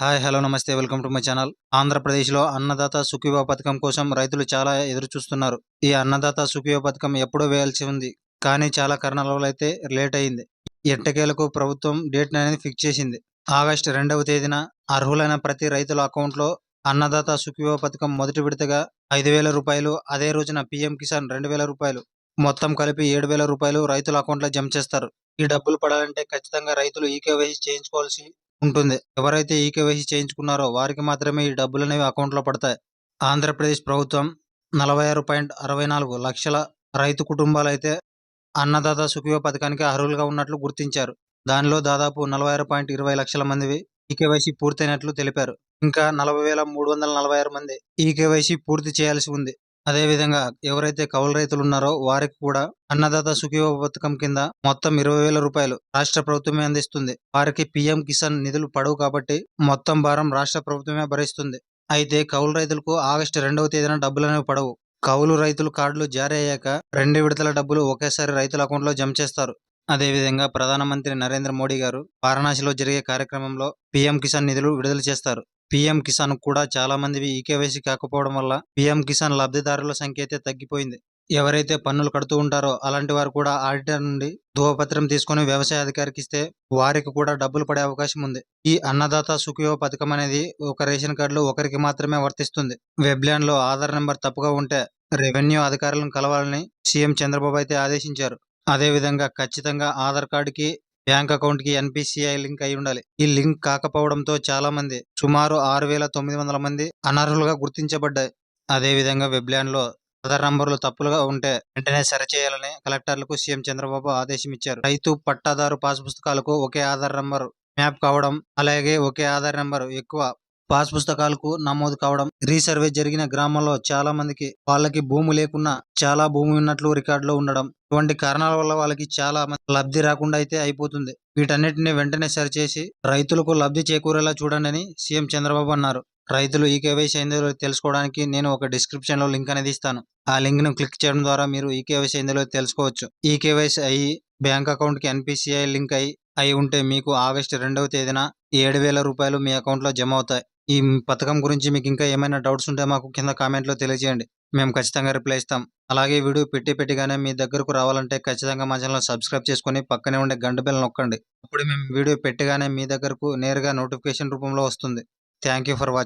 Hi hello నమస్తే welcome to my channel. ఆంధ్రప్రదేశ్లో అన్నదాత సుఖీవ పథకం కోసం రైతులు చాలా ఎదురు చూస్తున్నారు ఈ అన్నదాత సుఖీవ పథకం ఎప్పుడో వేయాల్సి ఉంది. కానీ చాలా కారణాల వల్ల అయితే లేట్ అయింది. ఎట్టకేలకు ప్రభుత్వం డేట్ అనేది ఫిక్స్ చేసింది. ఆగస్టు రెండవ తేదీన అర్హులైన ప్రతి రైతుల అకౌంట్లో అన్నదాత సుఖీవ పథకం మొదటి విడతగా ఐదు వేల రూపాయలు అదే రోజున పీఎం కిసాన్ రెండు వేల రూపాయలు. మొత్తం కలిపి ఏడు వేల రూపాయలు రైతుల అకౌంట్లో జమ చేస్తారు. ఈ డబ్బులు పడాలంటే ఖచ్చితంగా రైతులు ఈకేవైసీ చేయించుకోవాల్సి ఉంటుంది. ఎవరైతే ఈ కేవైసీ చేయించుకున్నారో వారికి మాత్రమే ఈ డబ్బులు అనేవి అకౌంట్లో పడతాయి. ఆంధ్రప్రదేశ్ ప్రభుత్వం నలభై ఆరు పాయింట్ అరవై నాలుగు లక్షల రైతు కుటుంబాలు అయితే అన్నదాత సుఖీవ పథకానికి అర్హులుగా ఉన్నట్లు గుర్తించారు. దానిలో దాదాపు నలభై ఆరు పాయింట్ ఇరవై లక్షల మందివి ఈకేవైసీ పూర్తయినట్లు తెలిపారు. ఇంకా నలభై వేల మూడు వందల నలభై ఆరు మంది ఈకేవైసీ పూర్తి చేయాల్సి ఉంది. అదేవిధంగా ఎవరైతే కౌలు రైతులు ఉన్నారో వారికి కూడా అన్నదాత సుఖీవ పథకం కింద మొత్తం ఇరవై వేల రూపాయలు రాష్ట్ర ప్రభుత్వమే అందిస్తుంది. వారికి పిఎం కిసాన్ నిధులు పడవు కాబట్టి మొత్తం భారం రాష్ట్ర ప్రభుత్వమే భరిస్తుంది. అయితే కౌలు రైతులకు ఆగస్టు రెండవ తేదీన డబ్బులు అనేవి పడవు. కౌలు రైతులు కార్డులు జారీ అయ్యాక రెండు విడతల డబ్బులు ఒకేసారి రైతుల అకౌంట్లో జమ చేస్తారు. అదేవిధంగా ప్రధానమంత్రి నరేంద్ర మోడీ గారు వారణాసిలో జరిగే కార్యక్రమంలో పీఎం కిసాన్ నిధులు విడుదల చేస్తారు. పీఎం కిసాన్ కూడా చాలా మందివి ఈకేవైసీ కాకపోవడం వల్ల పీఎం కిసాన్ లబ్ధిదారుల సంఖ్య అయితే తగ్గిపోయింది. ఎవరైతే పన్నులు కడుతూ ఉంటారో అలాంటి వారు కూడా ఆడిటర్ నుండి ధృవపత్రం తీసుకొని వ్యవసాయ అధికారికి ఇస్తే వారికి కూడా డబ్బులు పడే అవకాశం ఉంది. ఈ అన్నదాత సుఖయో పథకం అనేది ఒక రేషన్ కార్డులో ఒకరికి మాత్రమే వర్తిస్తుంది. వెబ్లాండ్లో ఆధార్ నెంబర్ తప్పుగా ఉంటే రెవెన్యూ అధికారులను కలవాలని సీఎం చంద్రబాబు అయితే ఆదేశించారు. అదే విధంగా ఖచ్చితంగా ఆధార్ కార్డుకి బ్యాంక్ అకౌంట్కి ఎన్పిసిఐ లింక్ అయి ఉండాలి. ఈ లింక్ కాకపోవడంతో చాలా మంది సుమారు ఆరు వేల తొమ్మిది వందల మంది అనర్హులుగా గుర్తించబడ్డాయి. అదే విధంగా వెబ్లాండ్లో ఆధార్ నంబర్లు తప్పులుగా ఉంటే వెంటనే సరిచేయాలని కలెక్టర్లకు సీఎం చంద్రబాబు ఆదేశం ఇచ్చారు రైతు పట్టాదారు పాస్ పుస్తకాలకు ఒకే ఆధార్ నంబర్ మ్యాప్ కావడం అలాగే ఒకే ఆధార్ నంబర్ ఎక్కువ పాస్ పుస్తకాలకు నమోదు కావడం రీసర్వే జరిగిన గ్రామంలో చాలా మందికి వాళ్ళకి భూమి లేకున్నా చాలా భూమి ఉన్నట్లు రికార్డులో ఉండడం ఇటువంటి కారణాల వల్ల వాళ్ళకి చాలా లబ్ధి రాకుండా అయితే అయిపోతుంది. వీటన్నిటిని వెంటనే సరిచేసి రైతులకు లబ్ధి చేకూరేలా చూడండి అని సీఎం చంద్రబాబు అన్నారు. రైతులు ఈ కేవైసీ అయిందో తెలుసుకోవడానికి నేను ఒక డిస్క్రిప్షన్లో లింక్ అనేది ఇస్తాను. ఆ లింక్ను క్లిక్ చేయడం ద్వారా మీరు ఈ కేవైసీ అయిందో తెలుసుకోవచ్చు. ఈ కేవైసీ అయ్యి బ్యాంక్ అకౌంట్కి ఎన్పిసిఐ లింక్ అయి అయి ఉంటే మీకు ఆగస్టు రెండవ తేదీన ఏడు వేల రూపాయలు మీ అకౌంట్లో జమ అవుతాయి. ఈ పథకం గురించి మీకు ఇంకా ఏమైనా డౌట్స్ ఉంటే మాకు కింద కామెంట్లో తెలియజేయండి. మేము ఖచ్చితంగా రిప్లై ఇస్తాం. అలాగే వీడియో పెట్టి పెట్టిగానే మీ దగ్గరకు రావాలంటే ఖచ్చితంగా మా ఛానల్ సబ్స్క్రైబ్ చేసుకొని పక్కనే ఉండే గంట బిల్ నొక్కండి. అప్పుడు మేము వీడియో పెట్టగానే మీ దగ్గరకు నేరుగా నోటిఫికేషన్ రూపంలో వస్తుంది. Thank you for watching